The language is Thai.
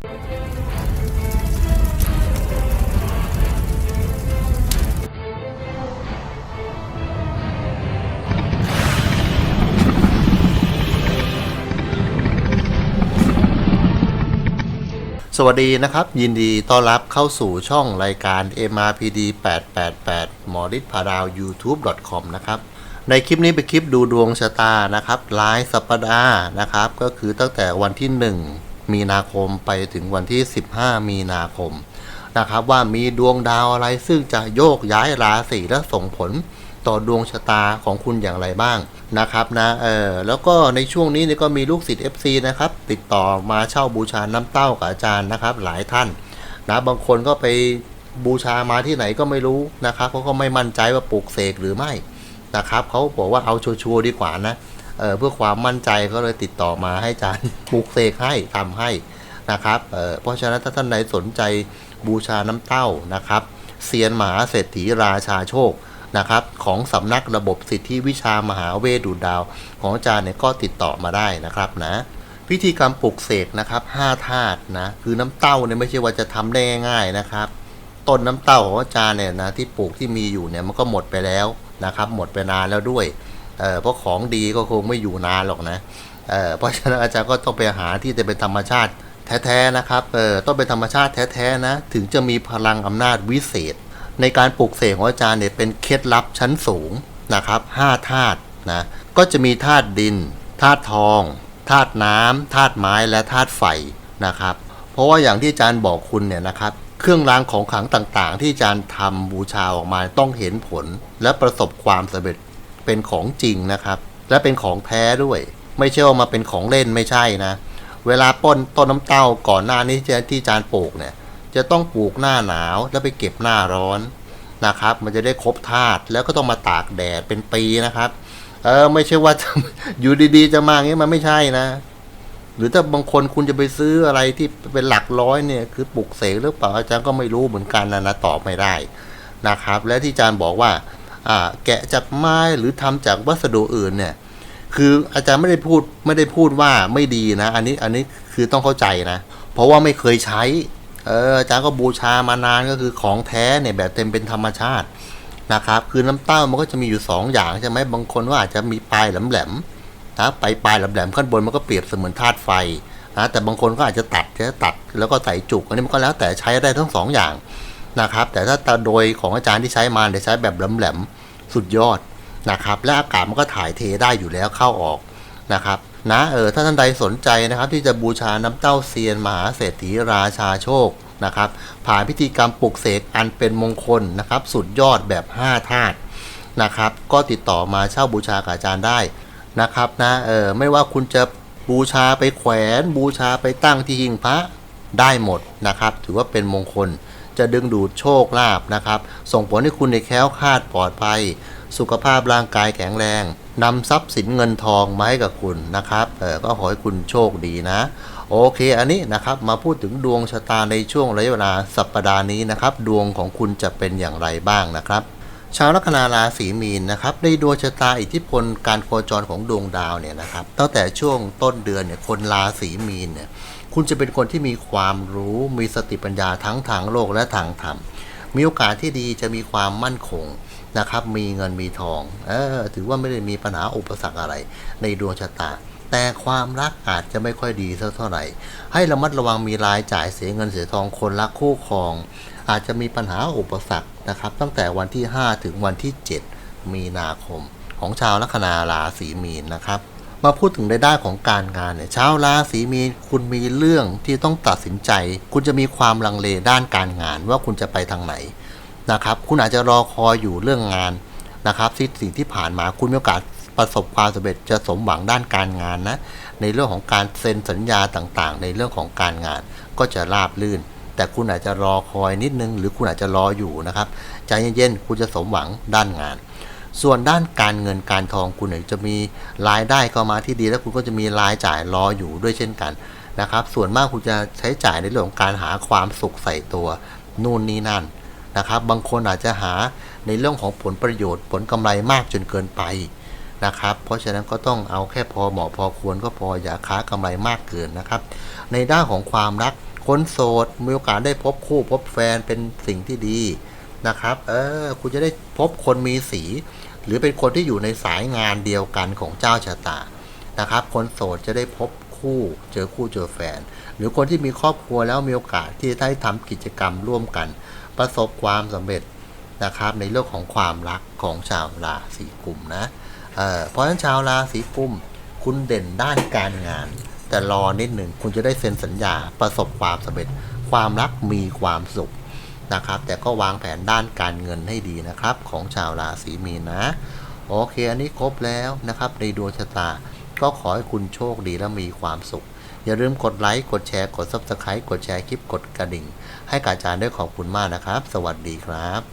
สวัสดีนะครับ ยินดีต้อนรับเข้าสู่ช่องรายการ MRPD 888หมอฤทธิ์พาราว YouTube.com นะครับในคลิปนี้เป็นคลิปดูดวงชะตานะครับรายสัปดาห์นะครับ ก็คือตั้งแต่วันที่ 1 มีนาคมไปถึงวันที่ 15 มีนาคมนะครับว่ามีดวงดาวอะไรซึ่งจะโยกย้ายราศีและส่งผลต่อดวงชะตาของคุณอย่างไรบ้างนะครับนะเออแล้วก็ในช่วงนี้เนี่ยก็มีลูกศิษย์ FC นะครับติดต่อมาเช่าบูชาน้ำเต้ากับอาจารย์นะครับ หลายท่านนะบางคนก็ไปบูชามาที่ไหนก็ไม่รู้นะครับเขาก็ไม่มั่นใจว่าปลูกเสกหรือไม่นะครับเขาบอกว่าเอาชัวร์ดีกว่านะ เเพื่อความมั่นใจก็เลยติดต่อมาให้อาจารย์ปลูกเสกให้ทำให้นะครับเเพราะฉะนั้นถ้าท่านใดสนใจบูชาน้ำเต้านะครับเซียนมหาเศรษฐีราชาโชคนะครับของสำนักระบบสิทธิวิชามหาเวดูดาว ของอาจารย์เนี่ยก็ติดต่อมาได้นะครับนะพิธีกรรมปลุกเสกนะครับ5ธาตุนะคือน้ำเต้าเนี่ยไม่ใช่ว่าจะทำได้ง่ายๆนะครับต้นน้ำเต้าของอาจารย์เนี่ยนะที่ปลูกที่มีอยู่เนี่ยมันก็หมดไปแล้วนะครับหมดไปนานแล้วด้วย เออเพราะของดีก็คงไม่อยู่นานหรอกนะเออเพราะฉะนั้นอาจารย์ก็ต้องไปหาที่จะเป็นธรรมชาติแท้ๆนะครับเออต้องเป็นธรรมชาติแท้ๆนะถึงจะมีพลังอำนาจวิเศษ ในการปลูกเสกของอาจารย์เนี่ยเป็นเคล็ดลับชั้นสูงนะครับห้าธาตุนะก็จะมีธาตุดินธาตุทองธาตุน้ำธาตุไม้และธาตุไฟนะครับ เพราะว่าอย่างที่อาจารย์บอกคุณเนี่ยนะครับเครื่องรางของขลังต่างๆ ที่อาจารย์ทำบูชาออกมาต้องเห็นผลและประสบความสำเร็จ เป็นของจริงนะครับ และเป็นของแท้ด้วย ไม่ใช่ว่ามาเป็นของเล่นไม่ใช่นะ เวลาป้นต้นน้ำเต้าก่อนหน้านี้ที่อาจารย์ปลูกเนี่ย จะต้องปลูกหน้าหนาวแล้วไปเก็บหน้าร้อนนะครับ มันจะได้ครบธาตุแล้วก็ต้องมาตากแดดเป็นปีนะครับ เออไม่ใช่ว่าอยู่ดีๆ จะมาอย่างนี้มันไม่ใช่นะ หรือถ้าบางคนคุณจะไปซื้ออะไรที่เป็นหลักร้อยเนี่ย คือปลูกเสกหรือเปล่าอาจารย์ก็ไม่รู้เหมือนกันนะนะตอบไม่ได้นะครับ และที่อาจารย์บอกว่า แกะจากไม้หรือทำจากวัสดุอื่นเนี่ย คืออาจารย์ไม่ได้พูดไม่ได้พูดว่าไม่ดีนะ อันนี้อันนี้คือต้องเข้าใจนะ เพราะว่าไม่เคยใช้ เอออาจารย์ก็บูชามานานก็คือของแท้เนี่ยแบบเต็มเป็นธรรมชาตินะครับ คือน้ำเต้ามันก็จะมีอยู่ 2 อย่างใช่ไหมบางคนว่าอาจจะมีปลายแหลมๆนะไปปลายแหลมๆข้างบนมันก็เปรียบเสมือนธาตุไฟนะแต่บางคนก็อาจจะตัดจะตัดแล้วก็ใส่จุกอันนี้มันก็แล้วแต่ใช้ได้ทั้งสองอย่าง นะครับ แต่ถ้าตาโดยของอาจารย์ที่ใช้มาเนี่ยใช้แบบแหลมๆสุดยอดนะครับ และอากาศมันก็ถ่ายเทได้อยู่แล้วเข้าออกนะครับนะเออถ้าท่านใดสนใจนะครับที่จะบูชาน้ำเต้าเซียนมหาเศรษฐีราชาโชคนะครับผ่านพิธีกรรมปลุกเสกอันเป็นมงคลนะครับ สุดยอดแบบ 5 ธาตุนะครับ ก็ติดต่อมาเช่าบูชากับอาจารย์ได้นะครับนะเออไม่ว่าคุณจะบูชาไปแขวน บูชาไปตั้งที่หิ้งพระได้หมดนะครับ ถือว่าเป็นมงคล จะดึงดูดโชคลาภนะครับ ส่งผลให้คุณในแค้วคาดปลอดภัย สุขภาพร่างกายแข็งแรงนำทรัพย์สินเงินทองมาให้กับคุณนะครับเออก็ขอให้คุณโชคดีนะ โอเคอันนี้นะครับมาพูดถึงดวงชะตาในช่วงระยะเวลาสัปดาห์นี้นะครับ ดวงของคุณจะเป็นอย่างไรบ้างนะครับชาวลัคนาราศีมีนนะครับในดวงชะตาอิทธิพลการโคจรของดวงดาวเนี่ยนะครับตั้งแต่ช่วงต้นเดือนเนี่ยคนราศีมีนเนี่ย คุณจะเป็นคนที่มีความรู้มีสติปัญญาทั้งทางโลกและทางธรรม มีโอกาสที่ดีจะมีความมั่นคงนะครับ มีเงินมีทอง เออ ถือว่าไม่ได้มีปัญหาอุปสรรคอะไร ในดวงชะตา แต่ความรักอาจจะไม่ค่อยดีเท่าไหร่ ให้ระมัดระวังมีรายจ่ายเสียเงินเสียทองคนรักคู่ครอง อาจจะมีปัญหาอุปสรรคนะครับ ตั้งแต่วันที่ 5 ถึงวันที่ 7 มีนาคม ของชาวลัคนาราศีมีนนะครับ มาพูดถึงในด้านของการงานเนี่ยชาวราศีมีนคุณมีเรื่องที่ต้องตัดสินใจ คุณจะมีความลังเลด้านการงานว่าคุณจะไปทางไหนนะครับ คุณอาจจะรอคอยอยู่เรื่องงานนะครับที่สิ่งที่ผ่านมาคุณมีโอกาสประสบความสำเร็จจะสมหวังด้านการงานนะในเรื่องของการเซ็นสัญญาต่างๆ ในเรื่องของการงานก็จะราบลื่น แต่คุณอาจจะรอคอยนิดนึง หรือคุณอาจจะรออยู่นะครับใจเย็นๆคุณจะสมหวังด้านงาน ส่วนด้านการเงินการทองคุณเนี่ยจะมีรายได้เข้ามาที่ดี แล้วคุณก็จะมีรายจ่ายรออยู่ด้วยเช่นกันนะครับ ส่วนมากคุณจะใช้จ่ายในเรื่องของการหาความสุขใส่ตัวนู่นนี่นั่นนะครับ บางคนอาจจะหาในเรื่องของผลประโยชน์ ผลกำไรมากจนเกินไปนะครับ เพราะฉะนั้นก็ต้องเอาแค่พอเหมาะพอควรก็พออย่าค้ากำไรมากเกินนะครับ ในด้านของความรักคนโสดมีโอกาสได้พบคู่พบแฟนเป็นสิ่งที่ดี นะครับ เออ คุณจะได้พบคนมีสี หรือเป็นคนที่อยู่ในสายงานเดียวกันของเจ้าชะตา นะครับ คนโสดจะได้พบคู่ เจอคู่เจอแฟน หรือคนที่มีครอบครัวแล้วมีโอกาสที่จะได้ทำกิจกรรมร่วมกัน ประสบความสำเร็จนะครับ ในเรื่องของความรักของชาวราศีกุมนะเออเพราะฉะนั้นชาวราศีกุมคุณเด่นด้านการงาน แต่รอนิดหนึ่งคุณจะได้เซ็นสัญญาประสบความสำเร็จ ความรักมีความสุข นะครับ แต่ก็วางแผนด้านการเงินให้ดีนะครับ ของชาวราศีมีนนะ โอเค อันนี้ครบแล้วนะครับในดวงชะตา ก็ขอให้คุณโชคดีและมีความสุข อย่าลืมกดไลค์ กดแชร์ กด Subscribe กดแชร์คลิป กดกระดิ่ง ให้กับอาจารย์ด้วยขอบคุณมากนะครับ สวัสดีครับ